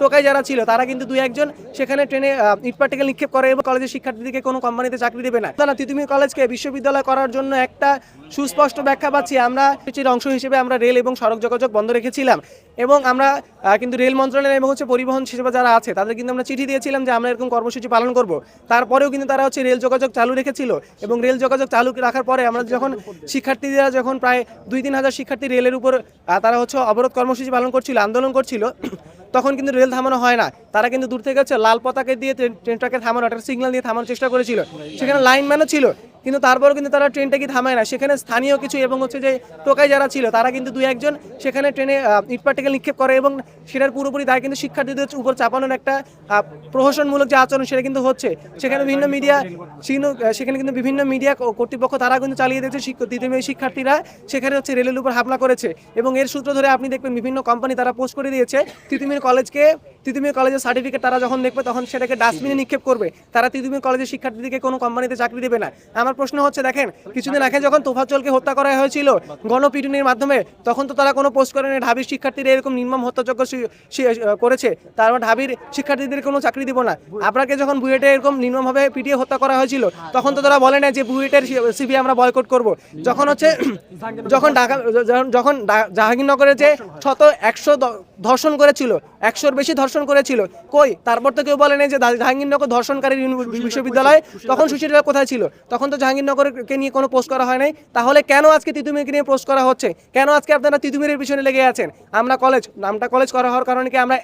টোকাই যারা ছিল, তারা কিন্তু দুই একজন সেখানে ট্রেনে ইট নিক্ষেপ করে এবং কলেজের শিক্ষার্থীদেরকে কোনো কোম্পানিতে চাকরি দেবে না। না তিতুমি কলেজকে বিশ্ববিদ্যালয় করার জন্য একটা সুস্পষ্ট ব্যাখ্যা পাচ্ছি। আমরা এর অংশ হিসেবে আমরা রেল এবং সড়ক যোগাযোগ বন্ধ রেখেছিলাম এবং আমরা কিন্তু রেল মন্ত্রণালয় এবং হচ্ছে পরিবহন সেবা যারা আছে, তাদের কিন্তু আমরা চিঠি দিয়েছিলাম যে আমরা এরকম কর্মসূচি পালন করব। তারপরেও কিন্তু তারা হচ্ছে রেল যোগাযোগ চালু রেখেছিল এবং রেল যোগাযোগ চালু রাখার পরে আমরা যখন শিক্ষার্থীরা যখন প্রায় দুই তিন হাজার শিক্ষার্থী রেলের উপর তারা হচ্ছে অবরোধ কর্মসূচি পালন করছিল, আন্দোলন করছিল তখন কিন্তু রেল থামানো হয় না। তারা কিন্তু দূর থেকে হচ্ছে লাল পতাকা দিয়ে ট্রেন ট্রেনটাকে থামানো, একটা সিগনাল দিয়ে থামানোর চেষ্টা করেছিল। সেখানে লাইনম্যানও ছিল। কিন্তু তারপরেও কিন্তু তারা ট্রেনটাকে থামায় না। সেখানে স্থানীয় কিছু এবং হচ্ছে যে টোকাই যারা ছিল, তারা কিন্তু দুই একজন সেখানে ট্রেনে ইট পার্টিকেল নিক্ষেপ করে এবং সেটার পুরোপুরি দায় কিন্তু শিক্ষার্থীদের উপর চাপানোর একটা প্রহসনমূলক যে আচরণ সেটা কিন্তু হচ্ছে। সেখানে বিভিন্ন মিডিয়া সেখানে কিন্তু বিভিন্ন মিডিয়া কর্তৃপক্ষ তারা কিন্তু চালিয়ে দিয়েছে দ্বিতীয় শিক্ষার্থীরা সেখানে হচ্ছে রেলের উপর হামলা করেছে। এবং এর সূত্র ধরে আপনি দেখবেন বিভিন্ন কোম্পানি তারা পোস্ট করে দিয়েছে তিতুমির কলেজকে তিতুমির কলেজের সার্টিফিকেট তারা যখন দেখবে তখন সেটাকে ডাস্টবিনে নিক্ষেপ করবে। তারা তিতুমির কলেজের শিক্ষার্থীদেরকে কোনো কোম্পানিতে চাকরি দেবে না। আমার প্রশ্ন হচ্ছে, দেখেন, কিছুদিন আগে যখন তোফাজ্জলকে হত্যা করা হয়েছিল গণপিটুনির মাধ্যমে, তখন তো তারা কোনো পোস্ট করেনি, ঢাবির শিক্ষার্থীরা এরকম নির্মম হত্যাযজ্ঞ করেছে তারপর ঢাবির শিক্ষার্থীদের কোনো চাকরি দিব না। আপনাকে যখন বুয়েটে এরকম নির্মমভাবে পিটিয়ে হত্যা করা হয়েছিল, তখন তো তারা বলে না যে বুয়েটের সিবি আমরা বয়কট করব। যখন হচ্ছে, যখন ঢাকা, যখন- জাহাঙ্গীরনগরে যে শত একশো ধর্ষণ করেছিল, একশোর বেশি ধর্ষণ করেছিল, কই? তারপর তো কেউ বলে নাই যে জাহাঙ্গীরনগর ধর্ষণকারী বিশ্ববিদ্যালয় তখন সুশীলরা কোথায় ছিল? তখন তো জাহাঙ্গীরনগরকে নিয়ে কোনো পোস্ট করা হয় নাই। তাহলে কেন আজকে তিতুমিরকে নিয়ে পোস্ট করা হচ্ছে? কেন আজকে আপনারা তিতুমিরের পিছনে লেগে আছেন? আমরা কলেজ নামটা কলেজ করা হওয়ার কারণে কি আমরা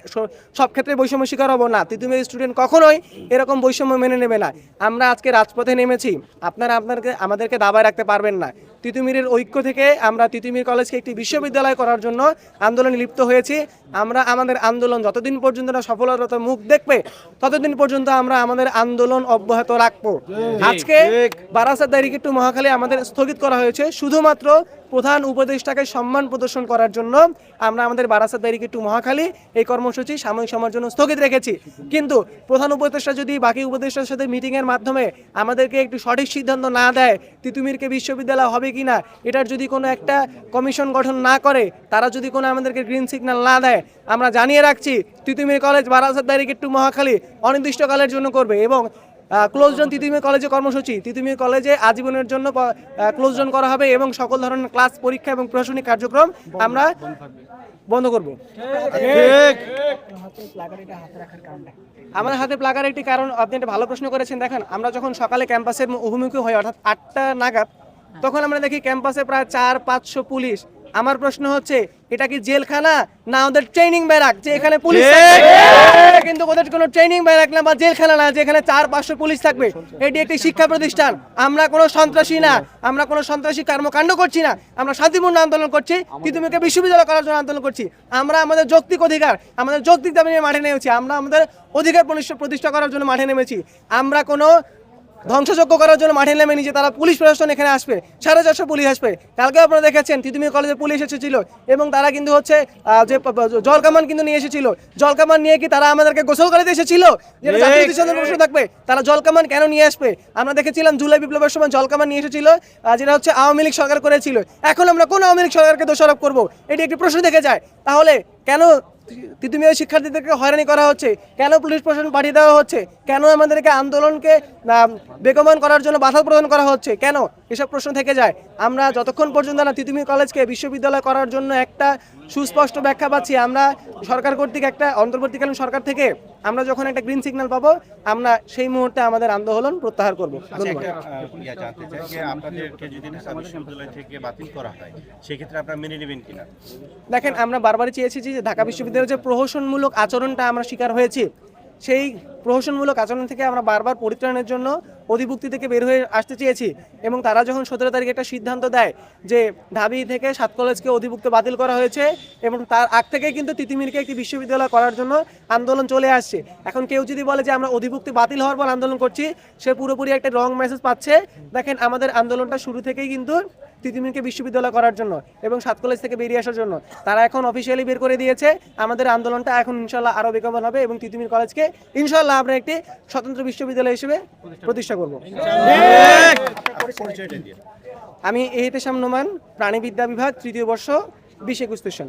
সব ক্ষেত্রে বৈষম্য শিকার হব? না, তিতুমির স্টুডেন্ট কখনোই এরকম বৈষম্য মেনে নেবে না। আমরা আজকে রাজপথে নেমেছি। আপনারা আপনাকে আমাদেরকে দাবায় রাখতে পারবেন না। তিতুমিরের ঐক্য থেকে আমরা তিতুমির কলেজকে একটি বিশ্ববিদ্যালয় করার জন্য আন্দোলনে লিপ্ত হয়েছি। আমরা আমাদের আন্দোলন যতদিন পর্যন্ত না সফলতার মুখ দেখবে ততদিন পর্যন্ত আমরা আমাদের আন্দোলন অব্যাহত রাখব। আজকে বারাসাত দাঁড়িয়ে টু মহাখালী আমাদের স্থগিত করা হয়েছে। শুধুমাত্র প্রধান উপদেষ্টাকে সম্মান প্রদর্শন করার জন্য আমরা আমাদের বারাসাত দাঁড়িয়ে টু মহাখালী এই কর্মসূচি সাময়িক সময়ের জন্য স্থগিত রেখেছি। কিন্তু প্রধান উপদেষ্টা যদি বাকি উপদেষ্টার সাথে মিটিংয়ের মাধ্যমে আমাদেরকে একটু সঠিক সিদ্ধান্ত না দেয় তিতুমিরকে বিশ্ববিদ্যালয় হবে কি না, এটার যদি কোনো একটা কমিশন গঠন না করে, তারা যদি কোনো আমাদেরকে গ্রিন সিগন্যাল না দেয়, আমরা জানিয়ে রাখছি, তিতুমির কলেজ বারাসাত দাঁড়িয়ে টু মহাখালী অনির্দিষ্টকালের জন্য করবে এবং ক্লোজ তিতুমির কলেজে কর্মসূচি। তিতুমির কলেজে আজীবনের জন্য ক্লোজ করা হবে এবং সকল ধরনের ক্লাস পরীক্ষা এবং প্রশাসনিক কার্যক্রম আমরা বন্ধ করব। আমার হাতে প্লাগার একটি কারণ আপনি একটা ভালো প্রশ্ন করেছেন দেখেন আমরা যখন সকালে ক্যাম্পাসের অভিমুখী হই অর্থাৎ আটটা নাগাদ তখন আমরা দেখি ক্যাম্পাসে প্রায় চার পাঁচশো পুলিশ। আমার প্রশ্ন হচ্ছে এটা কি জেলখানা না ওদের ট্রেনিং ব্যারাক যে এখানে পুলিশ কিন্তু ওদের কোনো ট্রেনিং ব্যারাক না বা জেলখানা না যেখানে চার পাঁচশো পুলিশ থাকবে। এটি একটি শিক্ষা প্রতিষ্ঠান। আমরা কোনো সন্ত্রাসী না আমরা কোনো সন্ত্রাসী কর্মকাণ্ড করছি না। আমরা শান্তিপূর্ণ আন্দোলন করছি তিতুমিরকে বিশ্ববিদ্যালয় করার জন্য আন্দোলন করছি। আমরা আমাদের যৌক্তিক অধিকার আমাদের যৌক্তিক দাবি নিয়ে মাঠে নেমেছি। আমরা আমাদের অধিকার প্রতিষ্ঠা করার জন্য মাঠে নেমেছি। আমরা কোনো ধ্বংসযজ্ঞ করার জন্য মাঠে নেমে নিজে তারা পুলিশ প্রশাসন এখানে আসবে সাড়ে চারশো পুলিশ আসবে। কালকে আপনারা দেখেছেন তিতুমির কলেজের পুলিশ এসেছিল এবং তারা কিন্তু হচ্ছে যে জলকামান কিন্তু নিয়ে এসেছিল। জলকামান নিয়ে কি তারা আমাদেরকে গোসল করে এসেছিল? যেটা জাতীয় প্রশ্ন থাকবে। তারা জলকামান কেন নিয়ে আসবে? আমরা দেখেছিলাম জুলাই বিপ্লবের সময় জলকামান নিয়ে এসেছিল যেটা হচ্ছে আওয়ামী লীগ সরকার করেছিল। এখন আমরা কোন আওয়ামী লীগ সরকারকে দোষারোপ করব? এটি একটি প্রশ্ন থেকে যায়। তাহলে কেন তিতুমির শিক্ষার্থীদেরকে হয়রানি করা হচ্ছে। কেন পুলিশ প্রশাসন পাঠিয়ে দেওয়া হচ্ছে? কেন আমাদেরকে আন্দোলনকে বেগমান করার জন্য বাধা প্রদান করা হচ্ছে? কেন? এসব প্রশ্ন থেকে যায়। আমরা যতক্ষণ পর্যন্ত না তিতুমির কলেজকে বিশ্ববিদ্যালয় করার জন্য একটা সুস্পষ্ট ব্যাখ্যা পাচ্ছি আমরা সরকার কর্তৃক একটা অন্তর্বর্তীকালীন সরকার থেকে আমরা যখন একটা গ্রিন সিগন্যাল পাবো আমরা সেই মুহূর্তে আমাদের আন্দোলন প্রত্যাহার করব। আচ্ছা কিনা? দেখেন আমরা বারবারই চেয়েছি যে ঢাকা বিশ্ববিদ্যালয়ের যে প্রহসনমূলক আচরণটা আমরা শিকার হয়েছি সেই প্রহসনমূলক আচরণ থেকে আমরা বারবার পরিত্রাণের জন্য অধিভুক্তি থেকে বের হয়ে আসতে চেয়েছি এবং তারা যখন সতেরো তারিখে একটা সিদ্ধান্ত দেয় যে ঢাবি থেকে সাত কলেজকে অধিভুক্ত বাতিল করা হয়েছে এবং তার আগ থেকেই কিন্তু তিতিমিরকে একটি বিশ্ববিদ্যালয় করার জন্য আন্দোলন চলে আসছে। এখন কেউ যদি বলে যে আমরা অধিভুক্তি বাতিল হওয়ার পর আন্দোলন করছি, সে পুরোপুরি একটা রং মেসেজ পাচ্ছে। দেখেন, আমাদের আন্দোলনটা শুরু থেকেই কিন্তু তিতুমিরকে বিশ্ববিদ্যালয় করার জন্য এবং সাত কলেজ থেকে বেরিয়ে আসার জন্য। তারা এখন অফিসিয়ালি বের করে দিয়েছে। আমাদের আন্দোলনটা এখন ইনশাল্লাহ আরও বেগমান হবে এবং তিতুমির কলেজকে ইনশাল্লাহ আমরা একটি স্বতন্ত্র বিশ্ববিদ্যালয় হিসেবে প্রতিষ্ঠা করব। আমি এতে নোমান প্রাণীবিদ্যা বিভাগ, তৃতীয় বর্ষ, বিশ একুশ সেশন।